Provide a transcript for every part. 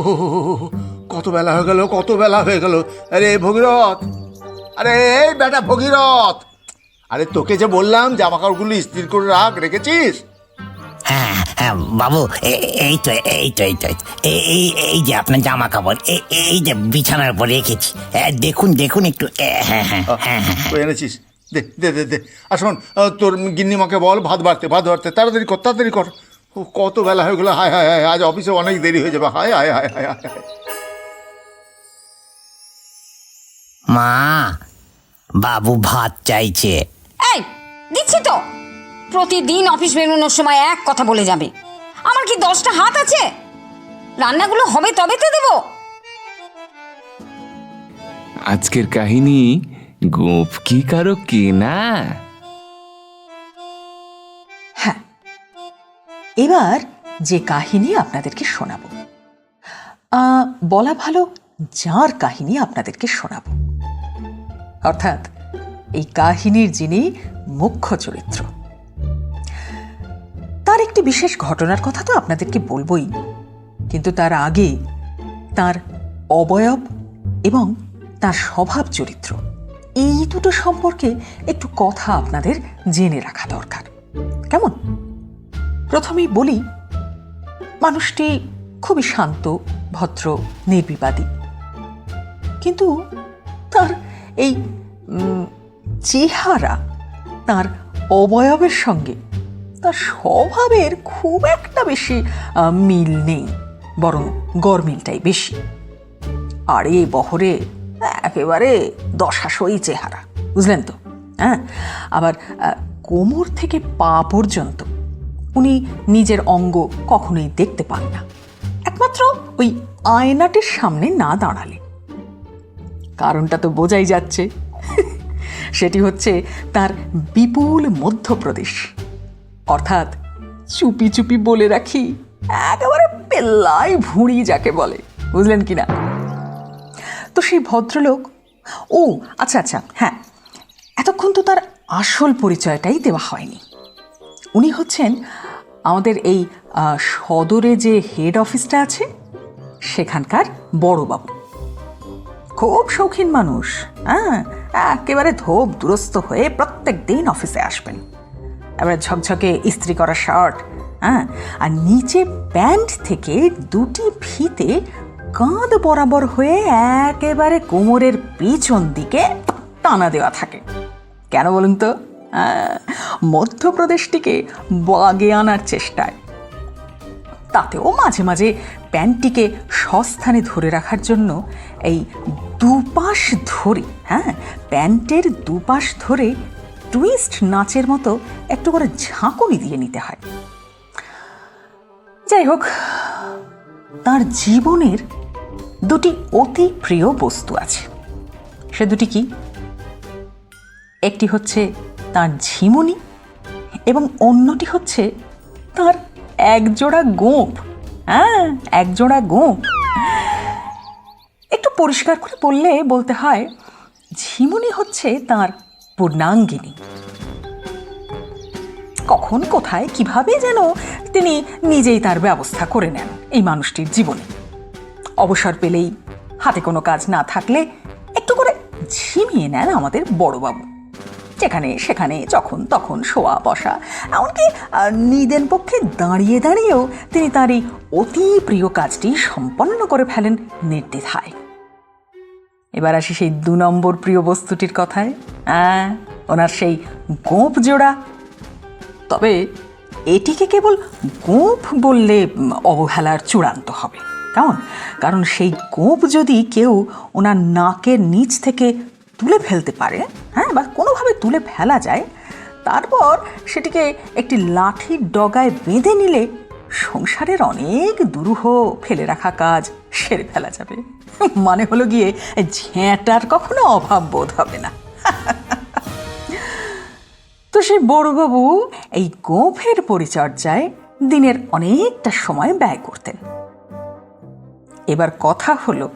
ও কত বেলা হয়ে গেল কত বেলা হয়ে গেল। আরে ভগীরথ আরে এই বেটা ভগীরথ। আরে তোকে যে বললাম জামা কাপড়গুলো ইস্ত্রি করে রাখ রেখেছিস? হ্যাঁ হ্যাঁ বাবু এই তো এই তো এই তো এই এই যে আপনার জামা কাপড় এই যে বিছানার উপর রেখেছি। দেখুন দেখুন একটু হ্যাঁ হ্যাঁ হ্যাঁ হ্যাঁ তুই এনেছিস? দে দে দে দে। আর শোন তোর গিন্নিমাকে বল ভাত বাড়তে ভাত বাড়তে তাড়াতাড়ি কর তাড়াতাড়ি কর। ও, কত বেলা হয়ে গেলো হায় হায় হায় আজ অফিসে অনেক দেরি হয়ে যাবে হায় হায় হায় হায় হায়। মা বাবু ভাত চাইছে। এই দিচ্ছি তো। প্রতিদিন অফিস বেরোনোর সময় এক কথা বলে যাবে। আমার কি দশটা হাত আছে? রান্নাগুলো হবে তবে তো দেবো। আজকের কাহিনী গোপ কি কারও কেনা? এবার যে কাহিনী আপনাদেরকে শোনাবো। বলা ভালো, যার কাহিনী আপনাদেরকে শোনাবো। অর্থাৎ, এই কাহিনীর যিনি মুখ্য চরিত্র। তার একটি বিশেষ ঘটনার কথা তো আপনাদেরকে বলবই, কিন্তু তার আগে তার অবয়ব এবং তার স্বভাব চরিত্র, এই দুটো সম্পর্কে একটু কথা আপনাদের জেনে রাখা দরকার। কেমন? প্রথমেই বলি, মানুষটি খুবই শান্ত, ভদ্র, নির্বিবাদী। কিন্তু তার এই চেহারা, তার অবয়বের সঙ্গে, তার স্বভাবের খুব একটা বেশি মিল নেই, বরং গরমিলটাই বেশি। আর এই বহরে একেবারে দশাশই চেহারা, বুঝলেন তো? হ্যাঁ? আবার কোমর থেকে পা পর্যন্ত উনি নিজের অঙ্গ কখনোই দেখতে পান না। একমাত্র ওই আয়নাটির সামনে না দাঁড়ালে। কারণটা তো বোঝাই যাচ্ছে। সেটি হচ্ছে তার বিপুল মধ্যপ্রদেশ। অর্থাৎ চুপি চুপি বলে রাখি, একেবারে পেল্লাই ভুঁড়ি যাকে বলে। বুঝলেন কি না? তো সেই ভদ্রলোক, ও আচ্ছা আচ্ছা হ্যাঁ এতক্ষণ তো তার আসল পরিচয়টাই দেওয়া হয়নি। উনি হচ্ছেন আমাদের এই সদরে যে হেড অফিসটা আছে, সেখানকার বড়বাবু। খুব শৌখিন মানুষ হ্যাঁ? একেবারে ধোপ দুরস্ত হয়ে প্রত্যেক দিন অফিসে আসবেন। এবারে ঝকঝকে ইস্ত্রি করা শার্ট হ্যাঁ? আর নিচে প্যান্ট থেকে দুটি ফিতে কাঁধ বরাবর হয়ে একেবারে কোমরের পিছন দিকে টানা দেওয়া থাকে। কেন বলুন তো? মধ্যপ্রদেশটিকে বাগে আনার চেষ্টায়। তাতেও মাঝে মাঝে প্যান্টটিকে সস্থানে ধরে রাখার জন্য এই দুপাশ ধরে হ্যাঁ প্যান্টের দুপাশ ধরে টুইস্ট নাচের মতো একটু করে ঝাঁকুনি দিয়ে নিতে হয়। যাই হোক, তার জীবনের দুটি অতি প্রিয় বস্তু আছে। সে দুটি কি? একটি হচ্ছে তার ঝিমুনি এবং অন্যটি হচ্ছে তার একজোড়া গোঁপ হ্যাঁ একজোড়া গোঁপ একটু পরিষ্কার করে বললে বলতে হয়, ঝিমুনি হচ্ছে তার পূর্ণাঙ্গিনী। কখন, কোথায়, কীভাবে যেন তিনি নিজেই তার ব্যবস্থা করে নেন এই মানুষটির জীবনে। অবসর পেলেই হাতে কোনো কাজ না থাকলে একটু করে ঝিমিয়ে নেন আমাদের বড়বাবু। যেখানে সেখানে যখন তখন শোয়া বসা। এমনকি নিদেন পক্ষে দাঁড়িয়ে দাঁড়িয়েও তিনি তাঁর এই অতি প্রিয় কাজটি সম্পন্ন করে ফেলেন নির্দ্বিধায়। এবার আসি সেই দু নম্বর প্রিয় বস্তুটির কথায়। হ্যাঁ ওনার সেই গোপ জোড়া। তবে এটিকে কেবল গোঁপ বললে অবহেলার চূড়ান্ত হবে। কেমন? কারণ সেই গোঁপ যদি কেউ ওনার নাকের নিচ থেকে তুলে ফেলতে পারে হ্যাঁ বা কোনোভাবে তুলে ফেলা যায়, তারপর সেটিকে একটি লাঠির ডগায় বেঁধে নিলে সংসারের অনেক দুরূহ ফেলে রাখা কাজ সেরে ফেলা যাবে। মানে হলো গিয়ে ঝ্যাঁটার কখনো অভাব বোধ হবে না। তো সেই বড়বাবু এই গোফের পরিচর্যায় দিনের অনেকটা সময় ব্যয় করতেন। এবার কথা হলো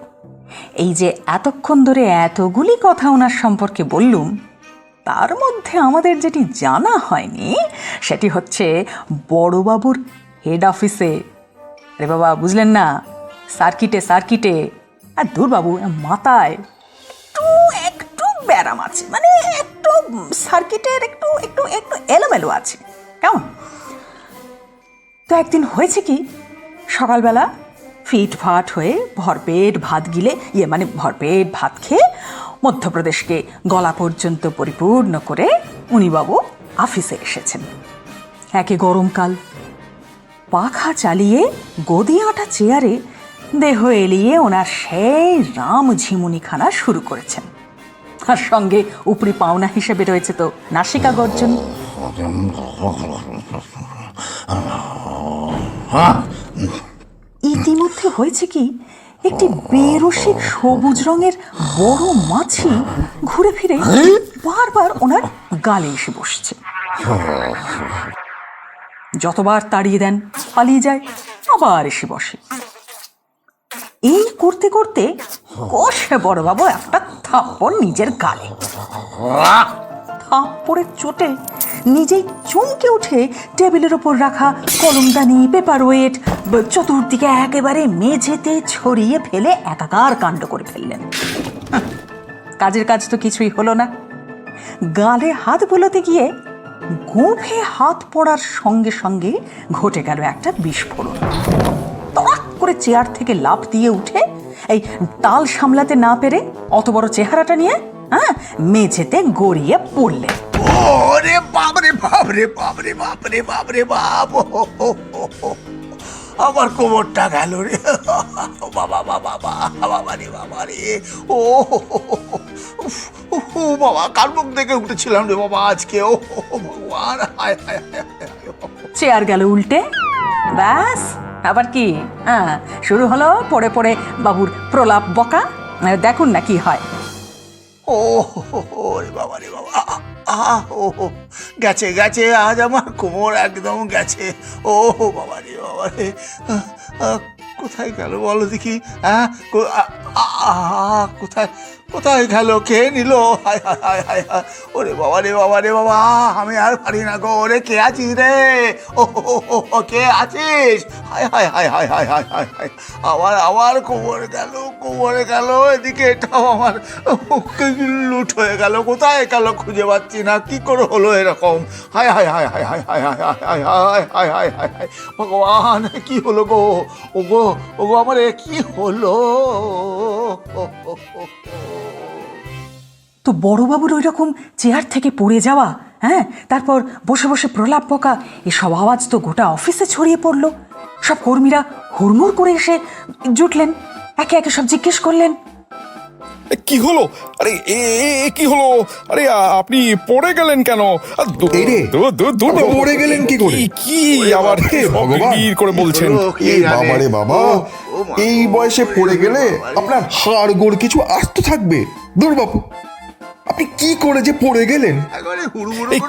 এই যে এতক্ষণ ধরে এতগুলি কথা ওনার সম্পর্কে বললুম, তার মধ্যে আমাদের যেটি জানা হয়নি, সেটি হচ্ছে বড়বাবুর হেড অফিসে আরে বাবা, বুঝলেন না? সার্কিটে সার্কিটে। আর দূরবাবু মাথায় একটু একটু ব্যারাম আছে। মানে একটু সার্কিটের একটু একটু একটু এলোমেলো আছে। কেমন? তো একদিন হয়েছে কি? সকালবেলা ফিট ফাট হয়ে ভরপেট ভাত গিলে ইয়ে মানে ভরপেট ভাত খেয়ে মধ্যপ্রদেশকে গলা পর্যন্ত পরিপূর্ণ করে উনি বাবু অফিসে এসেছেন একে গরমকাল পাখা চালিয়ে গদি আটা চেয়ারে দেহ এলিয়ে ওনার সেই রাম ঝিমুনিখানা শুরু করেছেন আর সঙ্গে উপরি পাওনা হিসেবে রয়েছে তো নাসিকা গর্জন ইতিমধ্যে হয়েছে কি একটি বেরসিক সবুজ রঙের বড় মাছি ঘুরে ফিরে বারবার ওনার গালে এসে বসছে। যতবার তাড়িয়ে দেন পালিয়ে যায় আবার এসে বসে। এই করতে করতে কষে বড়বাবু একটা থাপ্পড় নিজের গালে। থাপ্পড়ের চোটে নিজেই চমকে উঠে টেবিলের ওপর রাখা কলমদানি পেপার ওয়েট চতুর্দিকে একেবারে মেঝেতে ছড়িয়ে ফেলে একাকার কাণ্ড করে ফেললেন। কাজের কাজ তো কিছুই হলো না। গালে হাত বোলাতে গিয়ে গোফে হাত পড়ার সঙ্গে সঙ্গে ঘটে গেল একটা বিস্ফোরণ। তড়াক করে চেয়ার থেকে লাফ দিয়ে উঠে এই তাল সামলাতে না পেরে অত বড় চেহারাটা নিয়ে হ্যাঁ মেঝেতে গড়িয়ে পড়লে। ওরে বাপরে বাপরে বাপরে বাপরে বাপরে বাপ। আমার কোমরটা গেল রে। বাবা বাবা বাবা বাবা রে বাবা রে। ও বাবা কার মুখ দেখে উঠেছিলাম রে বাবা আজকে? ও ভগবান হায়, হায়। চেয়ার গেল উল্টে। ব্যাস আবার কি? হ্যাঁ শুরু হলো পড়ে পড়ে বাবুর প্রলাপ বকা। দেখুন না কি হয়। ও রে বাবা রে বাবা, আহ ও গেছে গেছে, আজ আমার কোমর একদম গেছে। ও, বাবা রে বাবা রে কোথায় গেল বলো দেখি হ্যাঁ কোথায়? কোথায় গেল কে নিল হায় হায় হায় হায় হায় ওরে বাবা রে বাবা রে বাবা আমি আর পারি না গো ওরে কে আছিস রে ও কে আছিস হায় হায় হায় হায় হায় হায় হায় হায় আমার আবার কোমর গেল কোমরে গেল এদিকে এটাও আমার লুট হয়ে গেল কোথায় গেল খুঁজে পাচ্ছি না কি করে হলো এরকম হায় হায় হায় হায় হায় হায় হায় হায় হায় হায় হায় হায় হায় হায় ভগবান কি হলো গো ও গো ও গো আমার এ কি হলো তো বড়বাবুর ওই রকম চেয়ার থেকে পড়ে যাওয়া হ্যাঁ তারপর বসে বসে প্রলাপ বকা এসব আওয়াজ তো গোটা অফিসে ছড়িয়ে পড়ল সব কর্মীরা হুড়মুড় করে এসে জুটলেন একে একে সব জিজ্ঞেস করলেন কি হলো আরে এ কি হলো আরে আপনি পড়ে গেলেন কেন রে, বাবু। পড়ে গেলেন কি করে? কি- আবার। করে বলছেন বাবা ও মা। এই বয়সে পড়ে গেলে আপনার হাড় গোড় কিছু আস্ত থাকবে দূর বাবু আপনি কি করে যে পড়ে গেলেন?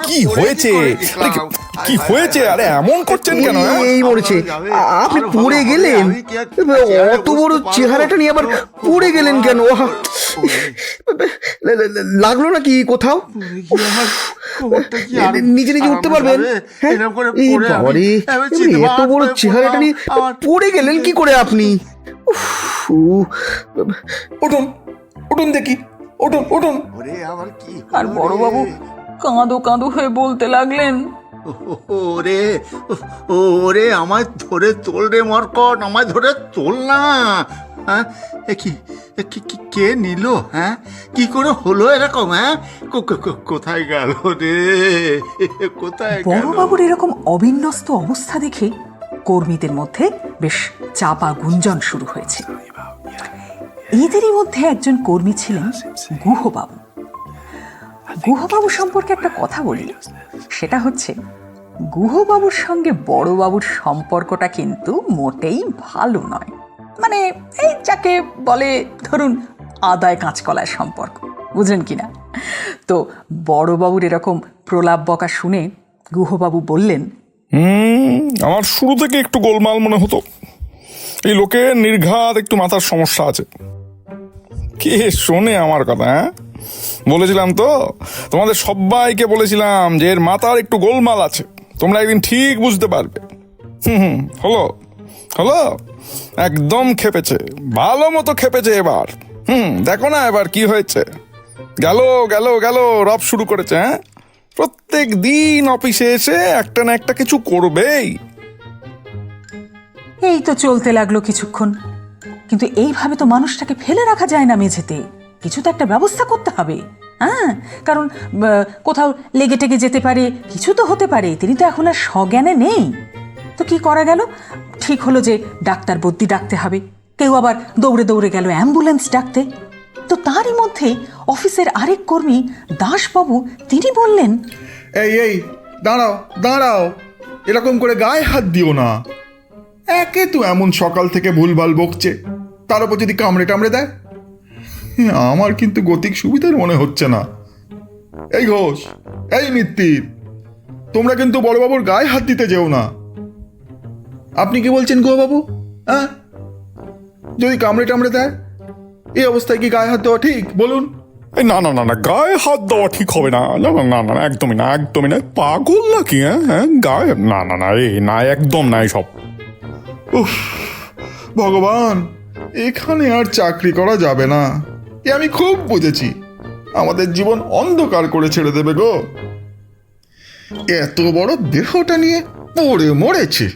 কি হয়েছে? কি হয়েছে? আরে এমন করছেন কেন হ্যাঁ? এই মরেছে। আপনি পড়ে গেলেন? অত বড় চেহারাটা নিয়ে আবার পড়ে গেলেন কেন? লাগল নাকি কোথাও? নিজে নিজে উঠতে পারবেন? হ্যাঁ? এত বড় চেহারাটা নিয়ে পড়ে গেলেন কি করে আপনি? উঠুন উঠুন দেখি। উঠুন উঠুন। ওরে, আমার কি আর বড়বাবু কাঁদো কাঁদো হয়ে বলতে লাগলেন। ওরে ওরে আমায় ধরে তোল রে মরকট আমায় ধরে তোল না। হ্যাঁ? কি কি নিল হ্যাঁ? কি করে হলো এরকম হ্যাঁ? কো- কো- কো- কোথায় গেল রে? কোথায় গেল? বড়বাবুর এরকম অবিন্যস্ত অবস্থা দেখে কর্মীদের মধ্যে বেশ চাপা গুঞ্জন শুরু হয়েছে। এদেরই মধ্যে একজন কর্মী ছিলেন গুহবাবু। গুহবাবু সম্পর্কে একটা কথা বলি। সেটা হচ্ছে, গুহবাবুর সঙ্গে বড়বাবুর সম্পর্কটা কিন্তু মোটেই ভালো নয়। মানে এই যাকে বলে, ধরুন, আদায় কাঁচকলার সম্পর্ক, বুঝলেন কি না তো বড়বাবুর এরকম প্রলাপ বকা শুনে গুহবাবু বললেন আমার শুরু থেকে একটু গোলমাল মনে হতো। এই লোকের নির্ঘাত একটু মাথার সমস্যা আছে। কে শোনে আমার কথা হ্যাঁ? বলেছিলাম তো, তোমাদের সবাইকে বলেছিলাম যে এর মাথার একটু গোলমাল আছে, তোমরা একদিন ঠিক বুঝতে পারবে। হুম হুম, হলো হলো? একদম খেপেছে, ভালো মতো খেপেছে এবার। হুম, দেখো না এবার কি হয়েছে। গেল গেল গেল, রব শুরু করেছে হ্যাঁ? প্রত্যেক দিন অফিসে এসে একটা না একটা কিছু করবেই। এই তো চলতে লাগল কিছুক্ষণ। কিন্তু এইভাবে তো মানুষটাকে ফেলে রাখা যায় না মেঝেতে। কিছু তো একটা ব্যবস্থা করতে হবে। হ্যাঁ? কারণ কোথাও লেগে টেগে যেতে পারে, কিছু তো হতে পারে, তিনি তো এখন আর সজ্ঞানে নেই। তো কি করা গেল? ঠিক হলো যে ডাক্তার বদ্যি ডাকতে হবে। কেউ আবার দৌড়ে দৌড়ে গেল অ্যাম্বুলেন্স ডাকতে। তো তারই মধ্যে অফিসের আরেক কর্মী দাসবাবু, তিনি বললেন, এই এই, দাঁড়াও দাঁড়াও। এরকম করে গায়ে হাত দিও না। একে তো এমন সকাল থেকে ভুলভাল বকছে। তার উপর যদি কামড়ে টামড়ে দেয়? আমার কিন্তু গতিক সুবিধার মনে হচ্ছে না। এই ঘোষ, এই মিত্তির তোমরা কিন্তু বড়বাবুর গায়ে হাত দিতে যেও না। আপনি কি বলছেন বাবু হ্যাঁ? যদি কামড়ে টামড়ে দেয়, এই অবস্থায় কি গায়ে হাত দেওয়া ঠিক? বলুন। না না না না, গায়ে হাত দেওয়া ঠিক হবে না। না না না একদমই না একদমই না। পাগল নাকি হ্যাঁ হ্যাঁ গায়ে না না না, এই না, একদম না সব উফ, ভগবান। এখানে আর চাকরি করা যাবে না। এ আমি খুব বুঝেছি। আমাদের জীবন অন্ধকার করে ছেড়ে দেবে গো। এত বড় দেহটা নিয়ে পড়ে মরেছে।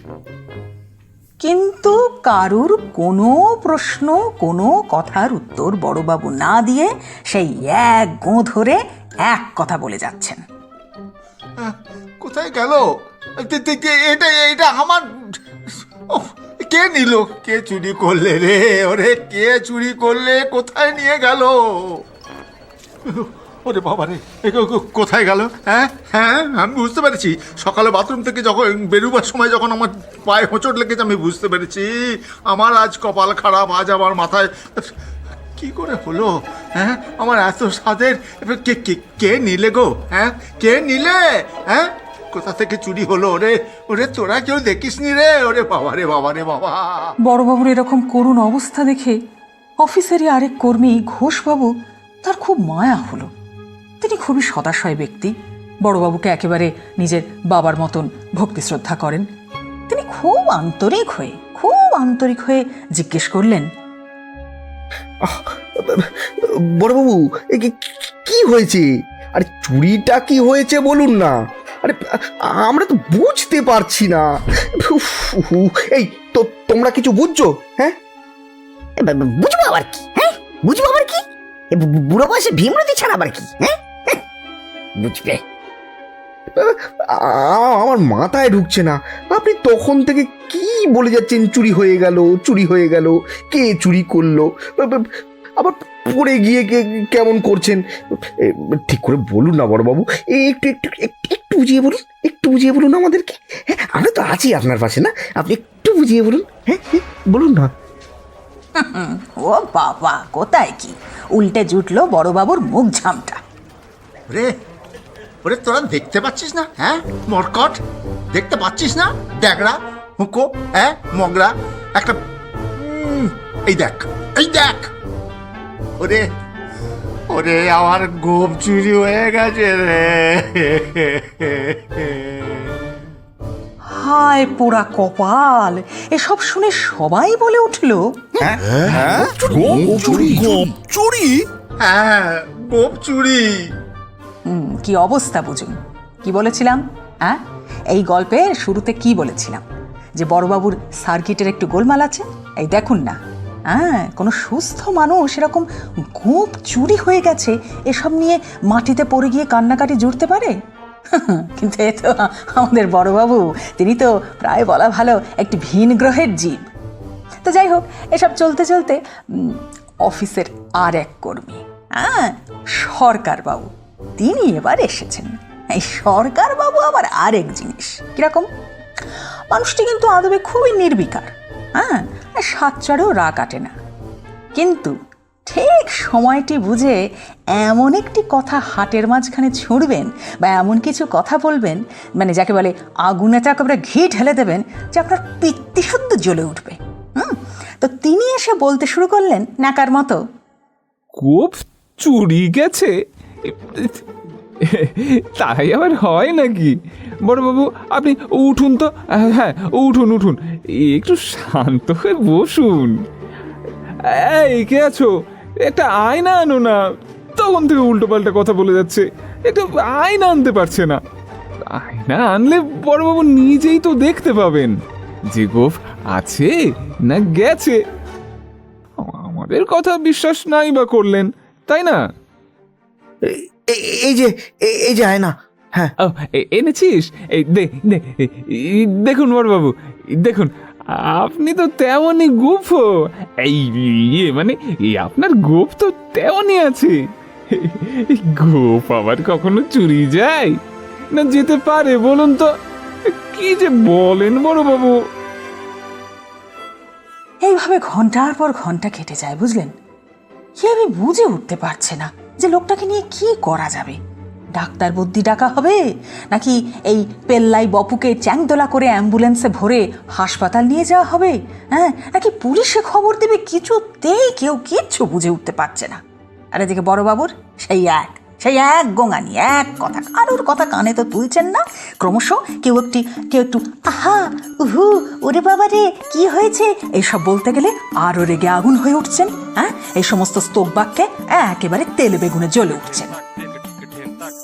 কিন্তু কারুর কোনো প্রশ্ন কোনো কথার উত্তর বড়বাবু না দিয়ে সেই এক গো ধরে এক কথা বলে যাচ্ছেন। কোথায় গেল? এটা এটা আমার ওহ, কে নিল? কে চুরি করলে রে? ওরে কে চুরি করলে? কোথায় নিয়ে গেল? ওরে বাবা রে কোথায় গেল? হ্যাঁ হ্যাঁ আমি বুঝতে পেরেছি। সকালে বাথরুম থেকে যখন বেরোবার সময় যখন আমার পায়ে হোঁচট লেগেছে, আমি বুঝতে পেরেছি। আমার আজ কপাল খারাপ, আজ আমার মাথায় কি করে হলো? হ্যাঁ আমার এত স্বাদের কে কে কে নিলে গো? হ্যাঁ কে নিলে? হ্যাঁ কোথা থেকে চুরি হলো? ওরে ওরে তোরা কেউ দেখিসনি রে? ওরে বাবা রে বাবা রে বাবা। বড়বাবুর এরকম করুণ অবস্থা দেখে অফিসেরই আরেক কর্মী ঘোষবাবু তার খুব মায়া হলো। তিনি খুবই সদাশয় ব্যক্তি। বড়বাবুকে একেবারে নিজের বাবার মতন ভক্তি শ্রদ্ধা করেন। তিনি খুব আন্তরিক হয়ে খুব আন্তরিক হয়ে জিজ্ঞেস করলেন বড়বাবু এ কি- কি হয়েছে? আরে চুরিটা কি হয়েছে বলুন না। আরে আমরা তো বুঝতে পারছি না। এই তো তোমরা কিছু বুঝছ হ্যাঁ? বুঝব আবার কি হ্যাঁ? বুঝব আবার কি? বুড়ো বয়সে ভীমরতি ছাড়া আবার কি হ্যাঁ? হ্যাঁ, বুঝবে। আমার মাথায় ঢুকছে না। আপনি তখন থেকে কি বলে যাচ্ছেন চুরি হয়ে গেল চুরি হয়ে গেল কে চুরি করল? আবার পড়ে গিয়ে কে কেমন করছেন? ঠিক করে বলুন না বড়বাবু। একটু একটু একটু একটু বুঝিয়ে বলুন একটু বুঝিয়ে বলুন আমাদেরকে। হ্যাঁ আমরা তো আছি আপনার পাশে না? আপনি একটু বুঝিয়ে বলুন। হ্যাঁ হ্যাঁ, বলুন না। ও বাবা কোথায় কি? উল্টে জুটলো বড়বাবুর মুখ ঝামটা। রে ওরে তোরা দেখতে পাচ্ছিস না? হ্যাঁ মরকট? দেখতে পাচ্ছিস না? ড্যাগরা হুঁকো হ্যাঁ মগরা একটা এই দেখ এই দেখ। ওরে ওরে আমার গোপ চুরি হয়ে গেছে রে। হায় পোড়া কপাল এসব শুনে সবাই বলে উঠল চুরি? হ্যাঁ গোপ চুরি। হুম, কি অবস্থা বুঝুন কি বলেছিলাম? হ্যাঁ? এই গল্পের শুরুতে কি বলেছিলাম? যে বড়বাবুর সার্কিটের একটু গোলমাল আছে? এই দেখুন না। হ্যাঁ কোনো সুস্থ মানুষ এরকম গোপ চুরি হয়ে গেছে, এসব নিয়ে মাটিতে পড়ে গিয়ে কান্নাকাটি জুড়তে পারে? কিন্তু এ তো আমাদের বড়বাবু, তিনি তো প্রায় বলা ভালো একটি ভিন গ্রহের জীব। তো যাই হোক, এসব চলতে চলতে অফিসের আর এক কর্মী হ্যাঁ সরকারবাবু, তিনি এবার এসেছেন। এই সরকারবাবু আবার আরেক জিনিস, কীরকম? মানুষটি কিন্তু আদবে খুবই নির্বিকার। হ্যাঁ আর সাত চড়েও রাগ কাটে না। কিন্তু ঠিক সময়টি বুঝে এমন একটি কথা হাটের মাঝখানে ছুঁড়বেন বা এমন কিছু কথা বলবেন মানে যাকে বলে আগুনে তো একেবারে ঘি ঢেলে দেবেন, যে আপনার পিত্তি শুদ্ধ জ্বলে উঠবে। হুম, তো তিনি এসে বলতে শুরু করলেন নাকার মতো। গোপ চুরি গেছে? তাই আবার হয় নাকি? বড়বাবু, আপনি উঠুন তো। হ্যাঁ উঠুন উঠুন। একটু শান্ত হয়ে বসুন। এই, কে আছো? একটা আয়না আনো না। তখন থেকে উল্টো পাল্টা কথা বলে যাচ্ছে। একটা আয়না আনতে পারছে না। আয়না আনলে বড়বাবু নিজেই তো দেখতে পাবেন। যে গোফ আছে না গেছে। আমাদের কথা বিশ্বাস নাই বা করলেন, তাই না? এই যে এ- এই যে আয়না হ্যাঁ। ও, এনেছিস? দেখুন বড়বাবু দেখুন আপনি তো তেমনই গুফো। এই ইয়ে মানে এই আপনার গোপ তো তেমনই আছে। গোপ আবার কখনো চুরি যায়? না যেতে পারে বলুন তো কি যে বলেন বড়বাবু? এইভাবে ঘণ্টার পর ঘণ্টা কেটে যায় বুঝলেন? কি আমি বুঝে উঠতে পারছে না। যে লোকটাকে নিয়ে কি করা যাবে? ডাক্তার বুদ্ধি ডাকা হবে? নাকি এই পেল্লাই বপুকে চ্যাংদোলা করে অ্যাম্বুলেন্সে ভরে হাসপাতাল নিয়ে যাওয়া হবে? হ্যাঁ নাকি পুলিশে খবর দেবে কিছুতেই কেউ কিচ্ছু বুঝে উঠতে পারছে না? আর এদিকে বড়বাবুর সেই এক। সেই এক গোঙানি, এক কথা। কারোর কথা কানে তো তুলছেন না। ক্রমশ কেউ একটি, কেউ একটু, আহা, উহু, ওরে বাবা রে, কি হয়েছে? এইসব বলতে গেলে আরও রেগে আগুন হয়ে উঠছেন হ্যাঁ? এই সমস্ত স্তোক বাক্যে একেবারে তেলে বেগুনে জ্বলে উঠছেন।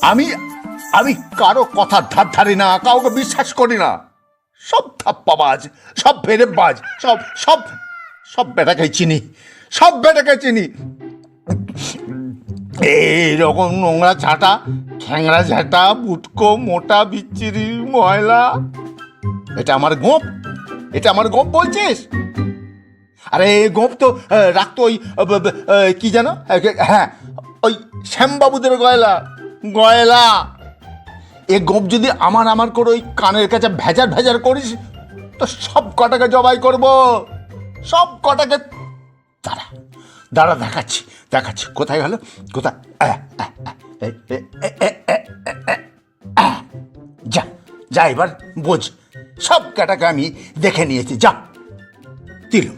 আমি আমি কারও কথা ধার ধারি না, কাউকে বিশ্বাস করি না। সব থাপ্পাবাজ, সব বাজ সব সব সব বেটাকে চিনি, সব বেটাকে চিনি। এইরকম নোংরা ছাটা খ্যাংরা ঝাঁটা, বুটকো, মোটা, বিচ্ছিরি, ময়লা। এটা আমার গোপ। এটা আমার গোপ বলছিস? আরে এই গোপ তো রাখতো ওই কি যেন? হ্যাঁ ওই শ্যামবাবুদের গয়লা। গয়লা। এ গোপ যদি আমার আমার করে ওই কানের কাছে ভেজার ভেজার করিস, তো সব কটাকে জবাই করব। সব কটাকে, দাঁড়া। দাঁড়া, দেখাচ্ছি দেখাচ্ছি। কোথায় গেল? কোথায়। যা যা এবার বোঝ। সব কটাকে আমি দেখে নিয়েছি। যা দিল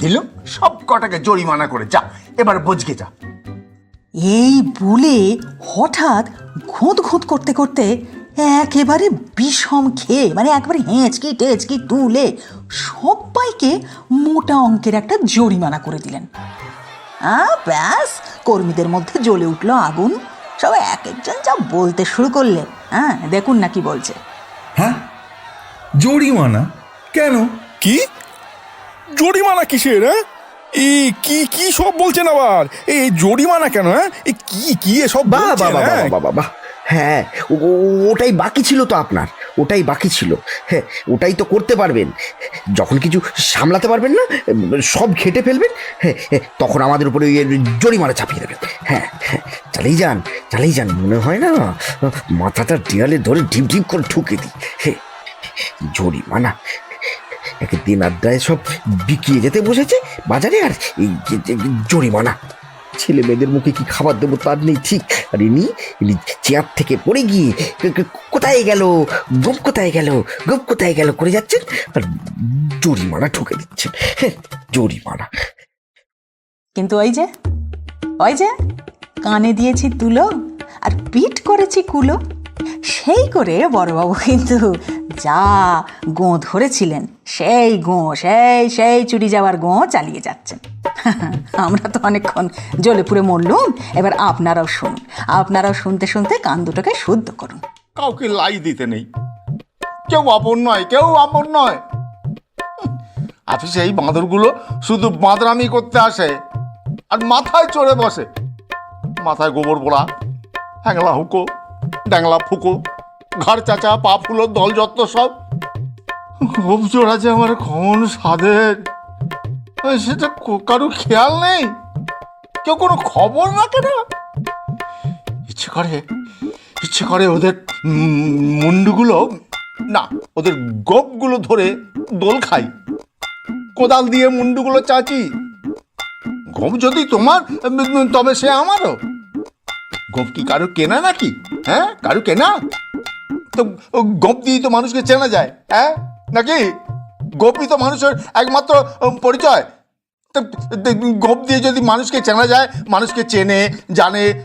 দিল সব কটাকে জরিমানা করে। যা, এবার বোঝকে যা। এই বলে হঠাৎ ঘুঁত ঘুঁত করতে করতে একেবারে বিষম খেয়ে মানে একবারে হেঁচকি টেচকি তুলে সবাইকে মোটা অঙ্কের একটা জরিমানা করে দিলেন। আ ব্যাস কর্মীদের মধ্যে জ্বলে উঠল আগুন। সব এক একজন যা বলতে শুরু করলে হ্যাঁ দেখুন না কি বলছে। হ্যাঁ? জরিমানা? কেন? কি? জরিমানা কিসের হ্যাঁ? এই কি কি সব বলছেন আবার? এই জরিমানা কেন হ্যাঁ? এই কি কি এসব বাহ বলছেন, বাহ বাহ। হ্যাঁ? ওটাই বাকি ছিল তো আপনার, ওটাই বাকি ছিল। হ্যাঁ ওটাই তো করতে পারবেন। যখন কিছু সামলাতে পারবেন না, সব ঘেটে ফেলবেন হ্যাঁ তখন আমাদের উপরে জরিমানা চাপিয়ে দেবেন। হ্যাঁ হ্যাঁ চালিয়ে যান চালিয়ে যান, মনে হয় না? মাথাটা দেয়ালে ধরে ঢিপ ঢিপ করে ঠুকে দিই। হ্যাঁ জরিমানা, একদিন আড্ডায় সব বিকিয়ে যেতে বসেছে বাজারে আর এই জরিমানা। ছেলে মেয়েদের মুখে কি খাবার দেবো তার নেই? ঠিক আর ইনি ইনি চেয়ার থেকে পড়ে গিয়ে কোথায় গেল? গোপ কোথায় গেল? গোপ কোথায় গেল? করে যাচ্ছেন আর জরিমানা ঠুকে দিচ্ছেন জরিমানা। কিন্তু ওই যে ওই যে, কানে দিয়েছি তুলো আর পিট করেছি কুলো। সেই করে বড়বাবু কিন্তু যা গোঁ ধরেছিলেন, সেই গোঁ, সেই সেই চুরি যাওয়ার গোঁ চালিয়ে যাচ্ছেন। আমরা তো অনেকক্ষণ জ্বলে পুড়ে মরলুম, এবার আপনারাও শুনুন, আপনারাও শুনতে শুনতে কান দুটোকে শুদ্ধ করুন। কাউকে লাই দিতে নেই। কেউ আপন নয়, কেউ আপন নয়। অফিসে এই বাঁদরগুলো শুধু বাঁদরামি করতে আসে আর মাথায় চড়ে বসে। মাথায় গোবর পোড়া হ্যাংলা হুকো ড্যাংলা ফুকো ঘর চাচা পা ফুলো দল যত্ন সব। খুব জোড়া যে আমার কমন স্বাদের। এ, সেটা কারও খেয়াল নেই? কেউ কোনো খবর রাখে না? ইচ্ছে করে ইচ্ছে করে ওদের মুন্ডুগুলো না ওদের গোপগুলো ধরে দোল খাই। কোদাল দিয়ে মুন্ডুগুলো চাচি। গোপ যদি তোমার তবে সে আমারও। গোপ কি কারও কেনা নাকি? হ্যাঁ? কারও কেনা? তো গোপ দিয়েই তো মানুষকে চেনা যায় হ্যাঁ? নাকি? গোপই তো মানুষের একমাত্র পরিচয়। তো গোপ দিয়ে যদি মানুষকে চেনা যায়, মানুষকে চেনে, জানে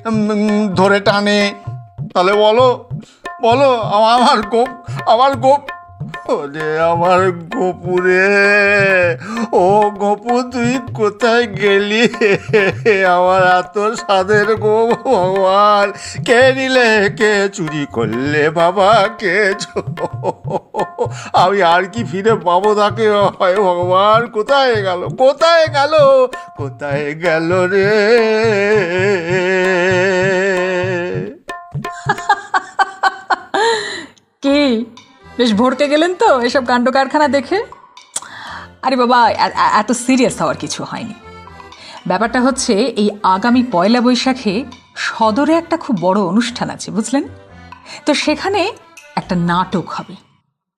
ধরে টানে, তাহলে বলো বলো, আমা- আমার গোপ আমার গোপ ওরে আমার গোপুরে, ও গোপু তুই কোথায় গেলি? আমার এত সাদের গো ভগবান, কে নিলে, কে চুরি করলে বাবা, কে আমি আর কি ফিরে পাবো তাকে? হয় ভগবান, কোথায় গেল? কোথায় গেল? কোথায় গেল রে? কি? বেশ ভরকে গেলেন তো এসব কাণ্ড কারখানা দেখে? আরে বাবা এত সিরিয়াস হওয়ার কিছু হয়নি। ব্যাপারটা হচ্ছে, এই আগামী পয়লা বৈশাখে সদরে একটা খুব বড় অনুষ্ঠান আছে, বুঝলেন? তো সেখানে একটা নাটক হবে।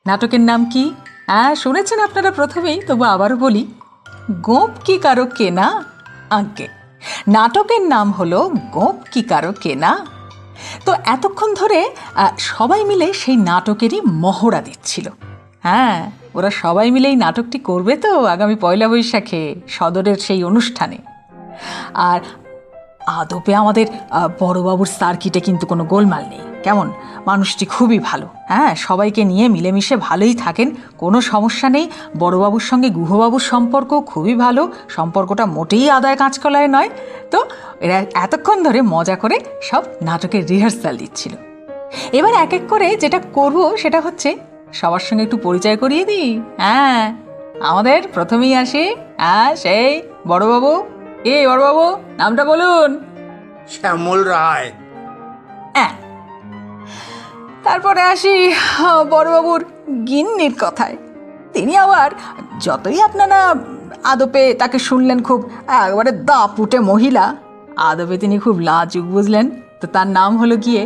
নাটকের নাম কি? হ্যাঁ শুনেছেন আপনারা প্রথমেই, তবু আবারও বলি, গোপ কি কারও কেনা আজ্ঞে নাটকের নাম হলো গোপ কি কারও কেনা তো এতক্ষণ ধরে সবাই মিলে সেই নাটকেরই মহড়া দিচ্ছিল। হ্যাঁ ওরা সবাই মিলে এই নাটকটি করবে তো আগামী পয়লা বৈশাখে সদরের সেই অনুষ্ঠানে। আর আদপে আমাদের বড়বাবুর সার্কিটে কিন্তু কোনো গোলমাল নেই। কেমন? মানুষটি খুবই ভালো। হ্যাঁ সবাইকে নিয়ে মিলেমিশে ভালোই থাকেন কোনো সমস্যা নেই। বড়বাবুর সঙ্গে গুহবাবুর সম্পর্ক খুবই ভালো সম্পর্কটা মোটেই আদায় কাঁচকলায় নয়। তো এরা এতক্ষণ ধরে মজা করে সব নাটকের রিহার্সাল দিচ্ছিল। এবার এক এক করে যেটা করব সেটা হচ্ছে সবার সঙ্গে একটু পরিচয় করিয়ে দিই। হ্যাঁ আমাদের প্রথমেই আসি। হ্যাঁ সেই বড়বাবু। এই বড়বাবু? নামটা বলুন। শ্যামল রায়। হ্যাঁ তারপরে আসি বড়বাবুর গিন্নির কথায়। তিনি আবার যতই আপনারা আদপে তাকে শুনলেন খুব, একবারে দাপুটে মহিলা, আদপে তিনি খুব লাজুক বুঝলেন, তো তার নাম হলো গিয়ে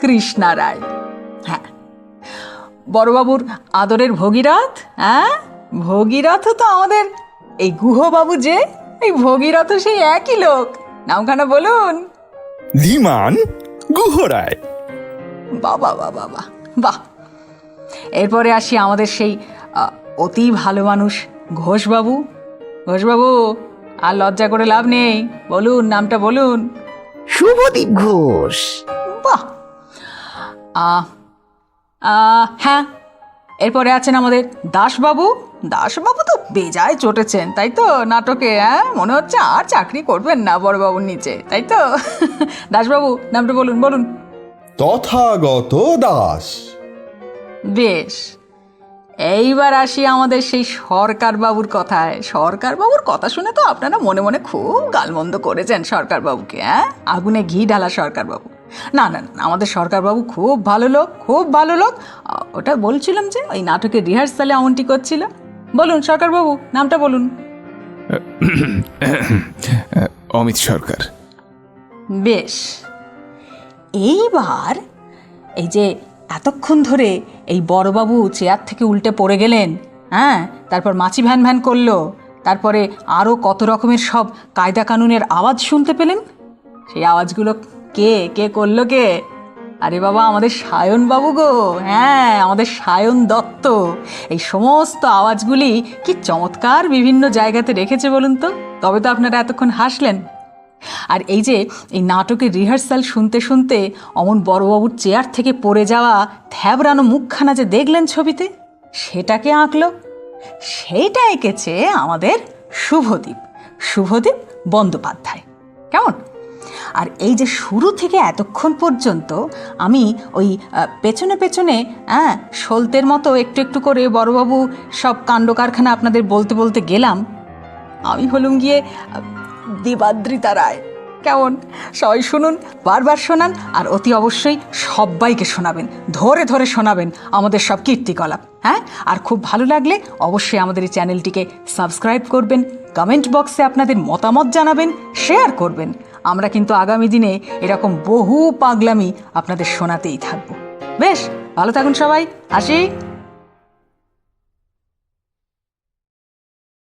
কৃষ্ণা রায়। হ্যাঁ বড়বাবুর আদরের ভগীরথ হ্যাঁ? ভগীরথ তো আমাদের এই গুহবাবু যে, এই ভগীরথ সেই একই লোক। নামখানা বলুন। ধীমান গুহরায়। বাবা বাবা বাবা বাহ এরপরে আসি আমাদের সেই অতি ভালো মানুষ ঘোষবাবু। ঘোষবাবু আর লজ্জা করে লাভ নেই। বলুন নামটা বলুন। শুভদীপ ঘোষ। বাহ। হ্যাঁ এরপরে আছেন আমাদের দাসবাবু। দাসবাবু তো বেজায় চটেছেন তাই তো? নাটকে হ্যাঁ? মনে হচ্ছে আর চাকরি করবেন না বড়বাবুর নিচে তাই তো? দাসবাবু নামটা বলুন বলুন। তথাগত দাস। বেশ এইবার আসি আমাদের সেই সরকার বাবুর কথায়। সরকার বাবুর কথা শুনে তো আপনারা মনে মনে খুব গালমন্দ করেছেন সরকার বাবুকে হ্যাঁ আগুনে ঘি ঢালা সরকার বাবু না না না আমাদের সরকার বাবু খুব ভালো লোক খুব ভালো লোক। ওটা বলছিলাম যে ওই নাটকের রিহার্সালে এমনটি করছিল। বলুন সরকার বাবু নামটা বলুন। অমিত সরকার। বেশ এইবার? এই যে এতক্ষণ ধরে এই বড়বাবু চেয়ার থেকে উল্টে পড়ে গেলেন হ্যাঁ? তারপর মাছি ভ্যান ভ্যান করল, তারপরে আরও কত রকমের সব কায়দা কানুনের আওয়াজ শুনতে পেলেন? সেই আওয়াজগুলো কে কে করল কে? আরে বাবা, আমাদের সায়ন বাবু গো হ্যাঁ আমাদের সায়ন দত্ত। এই সমস্ত আওয়াজগুলি কি চমৎকার বিভিন্ন জায়গাতে রেখেছে বলুন তো? তবে তো আপনারা এতক্ষণ হাসলেন। আর এই যে এই নাটকের রিহার্সাল শুনতে শুনতে অমন বড়বাবুর চেয়ার থেকে পড়ে যাওয়া থ্যাবরানো মুখখানা যে দেখলেন ছবিতে, সেটাকে আঁকলো। সেইটা এঁকেছে আমাদের শুভদীপ শুভদীপ বন্দ্যোপাধ্যায়। কেমন? আর এই যে শুরু থেকে এতক্ষণ পর্যন্ত আমি ওই পেছনে পেছনে হ্যাঁ সলতের মতো একটু একটু করে বড়বাবু সব কাণ্ড কারখানা আপনাদের বলতে বলতে গেলাম। আমি হলুম গিয়ে দেবাদ্রিতা রায়। কেমন? সবাই শুনুন, বারবার শোনান আর অতি অবশ্যই সবাইকে শোনাবেন। ধরে ধরে শোনাবেন আমাদের সব কীর্তিকলাপ হ্যাঁ? আর খুব ভালো লাগলে অবশ্যই আমাদের এই চ্যানেলটিকে সাবস্ক্রাইব করবেন, কমেন্ট বক্সে আপনাদের মতামত জানাবেন, শেয়ার করবেন। আমরা কিন্তু আগামী দিনে এরকম বহু পাগলামি আপনাদের শোনাতেই থাকব। বেশ, ভালো থাকুন সবাই, আসি।